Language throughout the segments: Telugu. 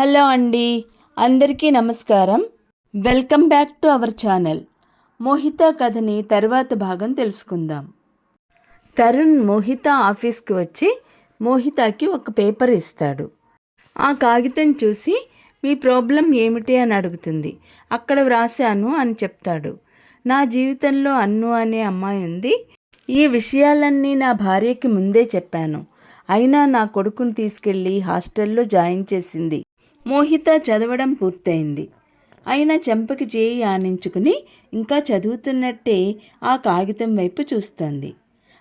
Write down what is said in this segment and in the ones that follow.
హలో అండి అందరికీ నమస్కారం. Welcome back to our channel. Mohita కథని తర్వాత భాగం తెలుసుకుందాం. తరుణ్ మోహిత ఆఫీస్కి వచ్చి మోహితకి ఒక పేపర్ ఇస్తాడు. ఆ కాగితం చూసి మీ ప్రాబ్లం ఏమిటి? అని అడుగుతుంది. అక్కడ వ్రాసాను అని చెప్తాడు. నా జీవితంలో అన్ను అనే అమ్మాయి ఉంది. ఈ విషయాలన్నీ నా భార్యకి ముందే చెప్పాను. అయినా నా కొడుకుని తీసుకెళ్ళి హాస్టల్లో జాయిన్ చేసింది. మోహిత చదవడం పూర్తయింది. అయినా చెంపకి చేయి ఆనించుకుని ఇంకా చదువుతున్నట్టే ఆ కాగితం వైపు చూస్తోంది.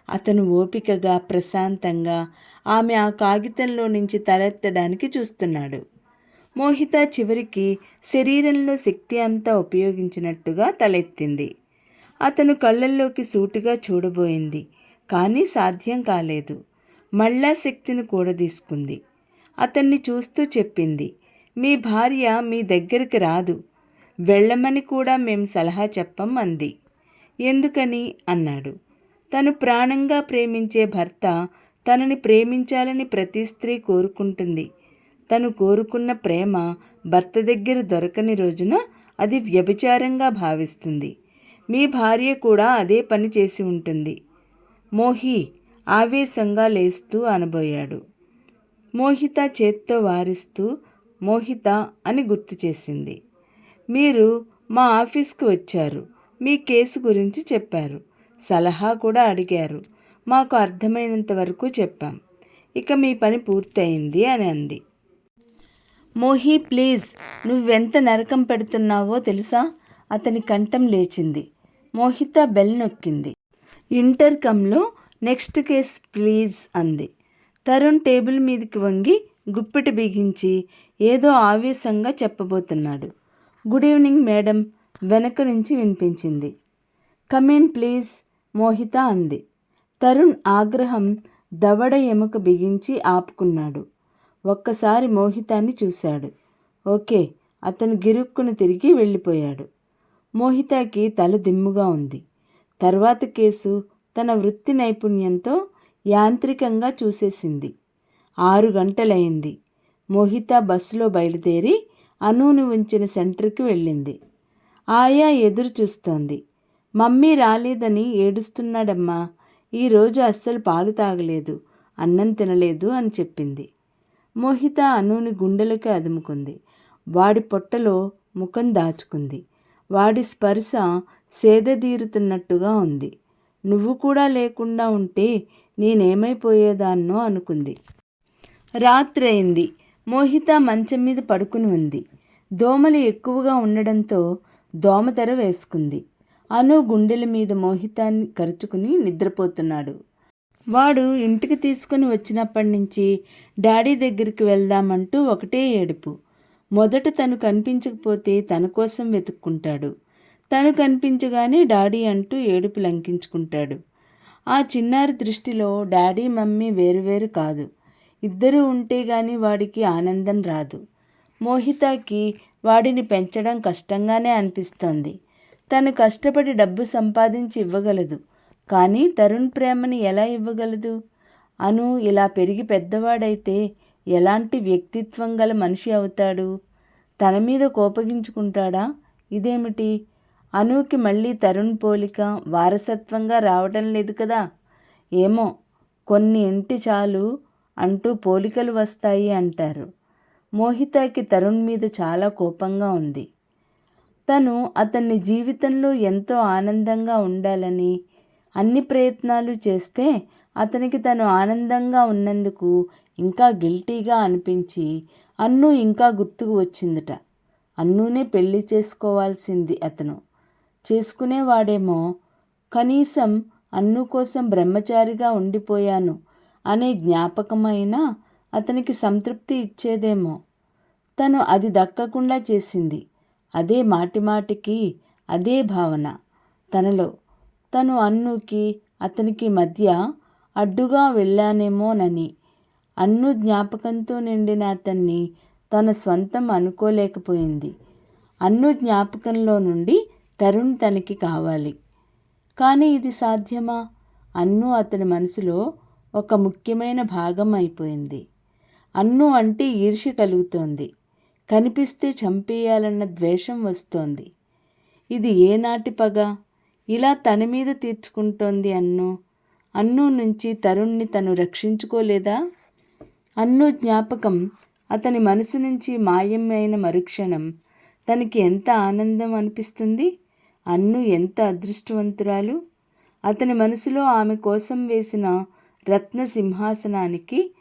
అతను ఓపికగా ప్రశాంతంగా ఆమె ఆ కాగితంలో నుంచి తలెత్తడానికి చూస్తున్నాడు. మోహిత చివరికి శరీరంలో శక్తి అంతా ఉపయోగించినట్టుగా తలెత్తింది. అతను కళ్ళల్లోకి సూటిగా చూడబోయింది కానీ సాధ్యం కాలేదు. మళ్ళా శక్తిని కూడదీసుకుంది. అతన్ని చూస్తూ చెప్పింది మీ భార్య మీ దగ్గరికి రాదు. వెళ్ళమని కూడా మేము సలహా చెప్పం అంది. ఎందుకని? అన్నాడు. తను ప్రాణంగా ప్రేమించే భర్త తనని ప్రేమించాలని ప్రతి స్త్రీ కోరుకుంటుంది. తను కోరుకున్న ప్రేమ భర్త దగ్గర దొరకని రోజున అది వ్యభిచారంగా భావిస్తుంది. మీ భార్య కూడా అదే పని చేసి ఉంటుంది. మోహి ఆవేశంగా లేస్తూ అనబోయాడు. మోహిత చేత్తో వారిస్తూ మోహిత అని గుర్తు చేసింది. మీరు మా ఆఫీస్కి వచ్చారు. మీ కేసు గురించి చెప్పారు. సలహా కూడా అడిగారు. మాకు అర్థమైనంత వరకు చెప్పాం. ఇక మీ పని పూర్తయింది అని అంది. మోహి ప్లీజ్ నువ్వెంత నరకం పెడుతున్నావో తెలుసా? అతని కంఠం లేచింది. మోహిత బెల్ నొక్కింది. ఇంటర్కమ్లో నెక్స్ట్ కేస్ ప్లీజ్ అంది. తరుణ్ టేబుల్ మీదకి వంగి గుప్పిటి బిగించి ఏదో ఆవేశంగా చెప్పబోతున్నాడు. గుడ్ ఈవినింగ్ మేడం వెనక నుంచి వినిపించింది. కమీన్ ప్లీజ్ మోహిత అంది. తరుణ్ ఆగ్రహం దవడ ఎముక బిగించి ఆపుకున్నాడు. ఒక్కసారి మోహితాన్ని చూశాడు. ఓకే అతను గిరుక్కును తిరిగి వెళ్ళిపోయాడు. మోహితాకి తల దిమ్ముగా ఉంది. తర్వాత కేసు తన వృత్తి నైపుణ్యంతో యాంత్రికంగా చూసేసింది. ఆరు గంటలయింది మోహిత బస్సులో బయలుదేరి అనూని ఉంచిన సెంటర్కి వెళ్ళింది. ఆయా ఎదురు చూస్తోంది. మమ్మీ రాలేదని ఏడుస్తున్నాడమ్మా. ఈరోజు అస్సలు పాలు తాగలేదు. అన్నం తినలేదు అని చెప్పింది. మోహిత అనూని గుండెలకి అదుముకుంది. వాడి పొట్టలో ముఖం దాచుకుంది. వాడి స్పర్శ సేదదీరుతున్నట్టుగా ఉంది. నువ్వు కూడా లేకుండా ఉంటే నేనేమైపోయేదాన్నో అనుకుంది. రాత్రైంది. మోహిత మంచం మీద పడుకుని ఉంది. దోమలు ఎక్కువగా ఉండడంతో దోమతెర వేసుకుంది. అను గుండెల మీద మోహితాన్ని కరుచుకుని నిద్రపోతున్నాడు. వాడు ఇంటికి తీసుకుని వచ్చినప్పటి నుంచి డాడీ దగ్గరికి వెళ్దామంటూ ఒకటే ఏడుపు. మొదట తను కనిపించకపోతే తన కోసం వెతుక్కుంటాడు. తను కనిపించగానే డాడీ అంటూ ఏడుపు లంకించుకుంటాడు. ఆ చిన్నారి దృష్టిలో డాడీ మమ్మీ వేరువేరు కాదు. ఇద్దరూ ఉంటే గాని వాడికి ఆనందం రాదు. మోహితాకి వాడిని పెంచడం కష్టంగానే అనిపిస్తోంది. తను కష్టపడి డబ్బు సంపాదించి ఇవ్వగలదు. కానీ తరుణ్ ప్రేమని ఎలా ఇవ్వగలదు? అను ఇలా పెరిగి పెద్దవాడైతే ఎలాంటి వ్యక్తిత్వం గల మనిషి అవుతాడు? తన మీద కోపగించుకుంటాడా? ఇదేమిటి? అనుకి మళ్ళీ తరుణ్ పోలిక వారసత్వంగా రావడం లేదు కదా? ఏమో కొన్ని ఇంటి చాలు అంటూ పోలికలు వస్తాయి అంటారు. మోహితాకి తరుణ్ మీద చాలా కోపంగా ఉంది. తను అతన్ని జీవితంలో ఎంతో ఆనందంగా ఉండాలని అన్ని ప్రయత్నాలు చేస్తే అతనికి తను ఆనందంగా ఉన్నందుకు ఇంకా గిల్టీగా అనిపించి అన్ను ఇంకా గుర్తుకు వచ్చిందట. అన్నునే పెళ్ళి చేసుకోవాల్సింది అతను. చేసుకునేవాడేమో. కనీసం అన్ను కోసం బ్రహ్మచారిగా ఉండిపోయాను. అనే జ్ఞాపకమైన అతనికి సంతృప్తి ఇచ్చేదేమో. తను అది దక్కకుండా చేసింది. అదే మాటిమాటికి అదే భావన. తనలో తను అన్నుకి అతనికి మధ్య అడ్డుగా వెళ్ళానేమోనని అన్ను జ్ఞాపకంతో నిండిన అతన్ని తన స్వంతం అనుకోలేకపోయింది. అన్ను జ్ఞాపకంలో నుండి తరుణ్ తనకి కావాలి. కానీ ఇది సాధ్యమా? అన్ను అతని మనసులో ఒక ముఖ్యమైన భాగం అయిపోయింది. అన్ను అంటే ఈర్ష్య కలుగుతోంది. కనిపిస్తే చంపేయాలన్న ద్వేషం వస్తోంది. ఇది ఏనాటి పగ? ఇలా తన మీద తీర్చుకుంటోంది అన్ను. అన్ను నుంచి తరుణ్ణి తను రక్షించుకోలేదా? అన్ను జ్ఞాపకం అతని మనసు నుంచి మాయం అయిన మరుక్షణం తనకి ఎంత ఆనందం అనిపిస్తుంది? అన్ను ఎంత అదృష్టవంతురాలు? అతని మనసులో ఆమె కోసం వేసిన రత్న సింహాసనానికి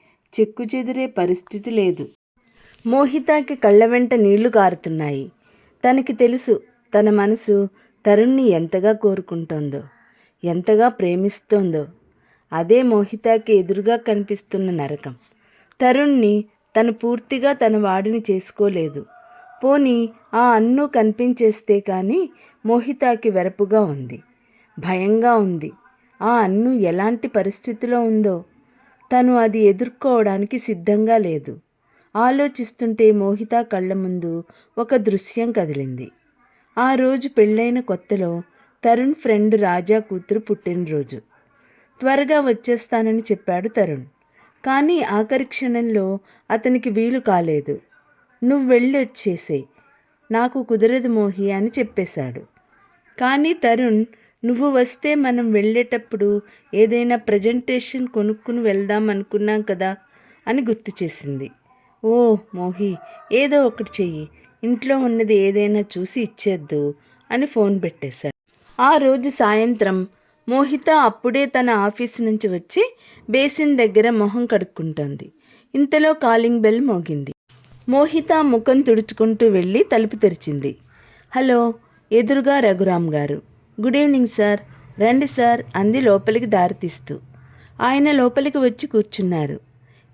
చెక్కుచెదిరే పరిస్థితి లేదు. మోహితాకి కళ్ళ వెంట నీళ్ళు కారుతున్నాయి. తనకి తెలుసు తన మనసు తరుణ్ణి ఎంతగా కోరుకుంటోందో ఎంతగా ప్రేమిస్తోందో. అదే మోహితాకి ఎదురుగా కనిపిస్తున్న నరకం. తరుణ్ణి తను పూర్తిగా తన వాడిని చేసుకోలేదు. పోని ఆ అన్ను కనిపించేస్తే కానీ మోహితాకి వెరపుగా ఉంది. భయంగా ఉంది. ఆ అన్ను ఎలాంటి పరిస్థితిలో ఉందో తను అది ఎదుర్కోవడానికి సిద్ధంగా లేదు. ఆలోచిస్తుంటే మోహిత కళ్ళ ముందు ఒక దృశ్యం కదిలింది. ఆ రోజు పెళ్ళైన కొత్తలో తరుణ్ ఫ్రెండ్ రాజా కూతురు పుట్టినరోజు. త్వరగా వచ్చేస్తానని చెప్పాడు తరుణ్. కానీ ఆఖరి క్షణంలో అతనికి వీలు కాలేదు. నువ్వు వెళ్ళి వచ్చేసే నాకు కుదరదు మోహి అని చెప్పేశాడు. కానీ తరుణ్ నువ్వు వస్తే మనం వెళ్ళేటప్పుడు ఏదైనా ప్రజెంటేషన్ కొనుక్కుని వెళ్దాం అనుకున్నాం కదా అని గుర్తు చేసింది. ఓ మోహి ఏదో ఒకటి చెయ్యి. ఇంట్లో ఉన్నది ఏదైనా చూసి ఇచ్చేద్దు అని ఫోన్ పెట్టేశాడు. ఆ రోజు సాయంత్రం మోహిత అప్పుడే తన ఆఫీస్ నుంచి వచ్చి బేసిన్ దగ్గర మొహం కడుక్కుంటుంది. ఇంతలో కాలింగ్ బెల్ మోగింది. మోహిత ముఖం తుడుచుకుంటూ వెళ్ళి తలుపు తెరిచింది. హలో ఎదురుగా రఘురామ్ గారు. Good evening sir. రండి సార్. అంది లోపలికి దారితీస్తూ. ఆయన లోపలికి వచ్చి కూర్చున్నారు.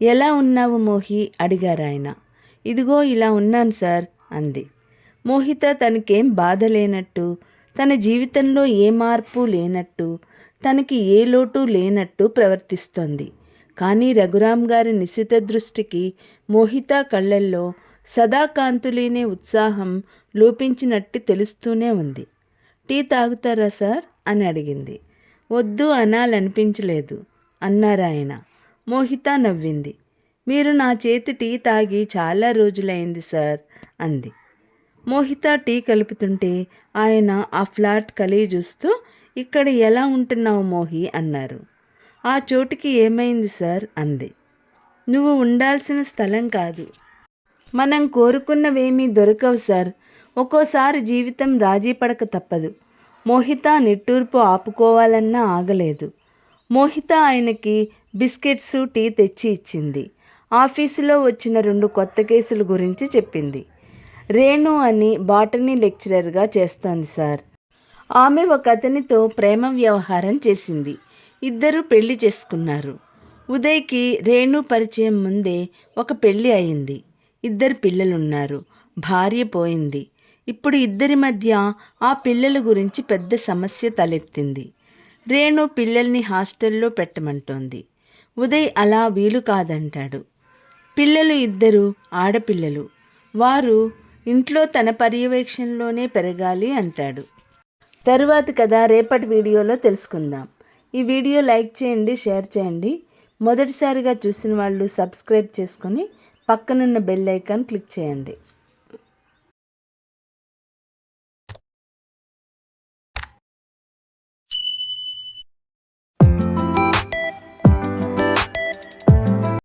ఎలా ఉన్నావు మోహి? అడిగారు ఆయన. ఇదిగో ఇలా ఉన్నాను సార్ అంది. మోహిత తనకేం బాధ లేనట్టు తన జీవితంలో ఏ మార్పు లేనట్టు తనకి ఏ లోటు లేనట్టు ప్రవర్తిస్తోంది. కానీ రఘురామ్ గారి నిశిత దృష్టికి మోహిత కళ్ళల్లో సదా కాంతులేనే ఉత్సాహం లోపించినట్టు తెలుస్తూనే ఉంది. టీ తాగుతారా సార్? అని అడిగింది. వద్దు అనాలనిపించలేదు అన్నారాయన మోహిత నవ్వింది. మీరు నా చేతి టీ తాగి చాలా రోజులైంది సార్ అంది. మోహిత టీ కలుపుతుంటే ఆయన ఆ ఫ్లాట్ కలిగి చూస్తూ ఇక్కడ ఎలా ఉంటున్నావు మోహి? అన్నారు. ఆ చోటుకి ఏమైంది సార్? అంది. నువ్వు ఉండాల్సిన స్థలం కాదు. మనం కోరుకున్నవేమీ దొరకవు సార్ ఒక్కోసారి జీవితం రాజీ పడక తప్పదు. మోహిత నిట్టూర్పు ఆపుకోవాలన్నా ఆగలేదు. మోహిత ఆయనకి బిస్కెట్స్ టీ తెచ్చి ఇచ్చింది. ఆఫీసులో వచ్చిన రెండు కొత్త కేసుల గురించి చెప్పింది. రేణు అని బాటనీ లెక్చరర్గా చేస్తోంది సార్. ఆమె ఒక అతనితో ప్రేమ వ్యవహారం చేసింది. ఇద్దరు పెళ్ళి చేసుకున్నారు. ఉదయ్కి రేణు పరిచయం ముందే ఒక పెళ్ళి అయింది. ఇద్దరు పిల్లలున్నారు. భార్య పోయింది. ఇప్పుడు ఇద్దరి మధ్య ఆ పిల్లల గురించి పెద్ద సమస్య తలెత్తింది. రేణు పిల్లల్ని హాస్టల్లో పెట్టమంటోంది. ఉదయ్ అలా వీలు కాదంటాడు. పిల్లలు ఇద్దరు ఆడపిల్లలు. వారు ఇంట్లో తన పర్యవేక్షణలోనే పెరగాలి అంటాడు. తరువాత కథ రేపటి వీడియోలో తెలుసుకుందాం. ఈ వీడియో లైక్ చేయండి షేర్ చేయండి. మొదటిసారిగా చూసిన వాళ్ళు సబ్స్క్రైబ్ చేసుకొని పక్కనున్న బెల్ ఐకాన్ క్లిక్ చేయండి.